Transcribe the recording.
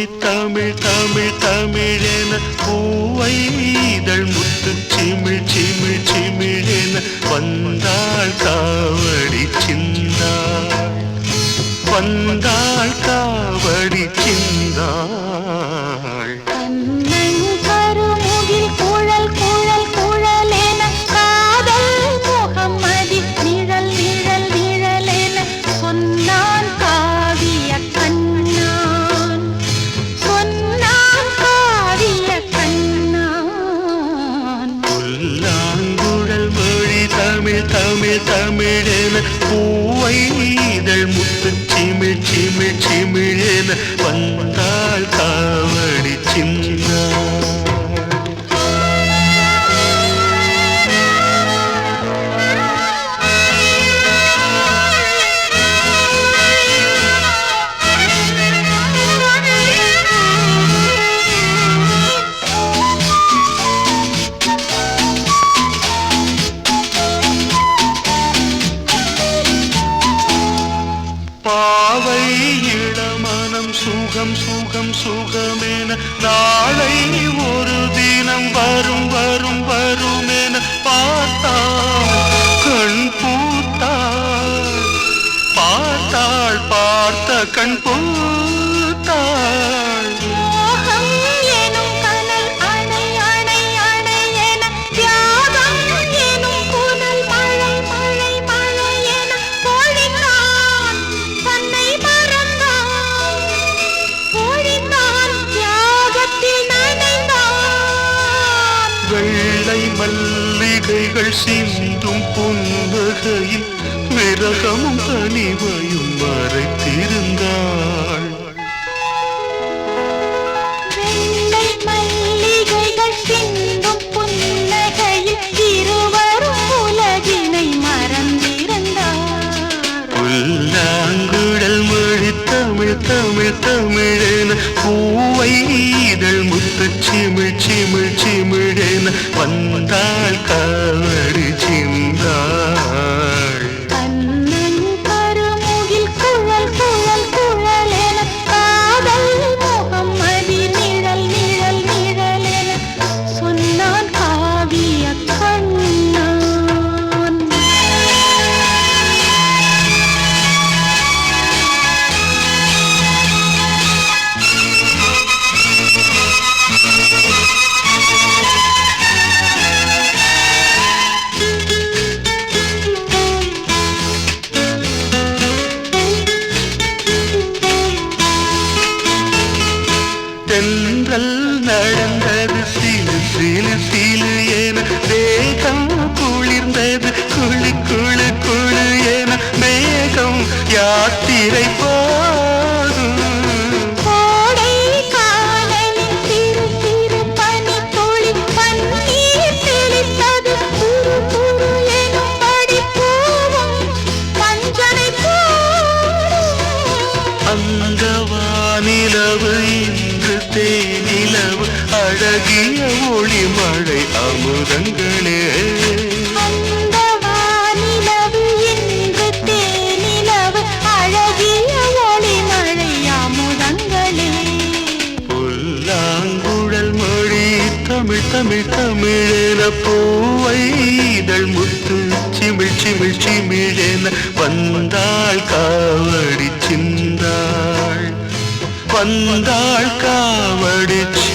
கொடி தமிழ் தமிழ் தமிழென பூவை இதழ் முத்து. சிமிழ் சிமிழ் சிமிழென வந்தாள் காவடி சிந்தாள் வந்தாள் தமிழ் தமிழ் தமிழென பூவை இதழ் முத்து சிமிழ் சிமிழ் சிமிழென வந்தாள் காவல் சுகம் சுகம் சுகமென நாளை ஒரு தினம் வரும் வரும் வருமென பார்த்தாள். கண் பூத்தாள். பார்த்தாள் பார்த்த கண் பூ வெள்ளை மல்லிகைகள் சிந்தும் புன்னகையில் விரகமும் தனிவையும் மறைத்திருந்தாள் புல்லாங்குழல் மொழி தமிழ் தமிழ் தமிழென பூவை இதழ் முத்து சிமிழ் சிமிழ் தென்றல் நடந்தது. சிலு சிலு சிலு என தேகம் குளிர்ந்தது. குளு குழு குழு என மேகம் யாத்திரை அந்த வானிலவு இன்று தேனிலவு அழகிய ஒளி மழை அமுதங்களே. தமிழ் தமிழ் தமிழென பூவை இதழ் முத்து சிமிழ் சிமிழ் சிமிழென வந்தாள் சிந்தாள் வந்தாள் காவடிச்சு